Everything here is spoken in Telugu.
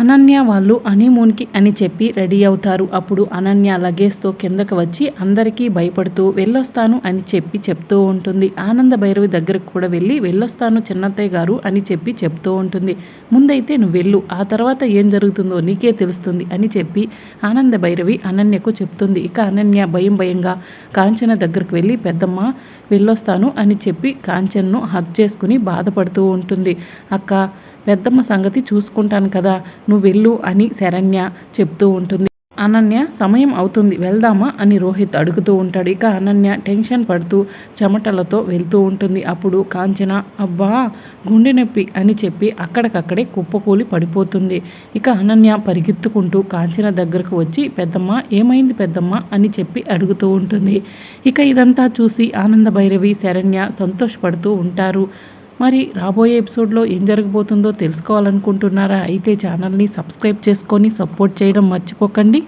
అనన్య వాళ్ళు హనీమూన్కి అని చెప్పి రెడీ అవుతారు. అప్పుడు అనన్య లగేజ్తో కిందకు వచ్చి అందరికీ భయపడుతూ వెళ్ళొస్తాను అని చెప్పి చెప్తూ ఉంటుంది. ఆనంద భైరవి దగ్గరకు కూడా వెళ్ళి వెళ్ళొస్తాను చిన్నత్తయ్య గారు అని చెప్పి చెప్తూ ఉంటుంది. ముందైతే నువ్వు వెళ్ళు ఆ తర్వాత ఏం జరుగుతుందో నీకే తెలుస్తుంది అని చెప్పి ఆనంద భైరవి అనన్యకు చెప్తుంది. ఇక అనన్య భయం భయంగా కాంచన దగ్గరకు వెళ్ళి పెద్దమ్మ వెళ్ళొస్తాను అని చెప్పి కాంచన్ను హక్ చేసుకుని బాధపడుతూ ఉంటుంది. అక్క పెద్దమ్మ సంగతి చూసుకుంటాను కదా నువ్వు వెళ్ళు అని శరణ్య చెప్తూ ఉంటుంది. అనన్య సమయం అవుతుంది వెళ్దామా? అని రోహిత్ అడుగుతూ ఉంటాడు. ఇక అనన్య టెన్షన్ పడుతూ చెమటలతో వెళ్తూ ఉంటుంది. అప్పుడు కాంచన అబ్బా గుండె నొప్పి అని చెప్పి అక్కడికక్కడే కుప్పకూలి పడిపోతుంది. ఇక అనన్య పరిగెత్తుకుంటూ కాంచన దగ్గరకు వచ్చి పెద్దమ్మ ఏమైంది పెద్దమ్మ? అని చెప్పి అడుగుతూ ఉంటుంది. ఇక ఇదంతా చూసి ఆనంద భైరవి శరణ్య సంతోషపడుతూ ఉంటారు. మరి రాబోయే ఎపిసోడ్లో ఏం జరగబోతుందో తెలుసుకోవాలనుకుంటున్నారా? అయితే ఛానల్ని సబ్స్క్రైబ్ చేసుకొని సపోర్ట్ చేయడం మర్చిపోకండి.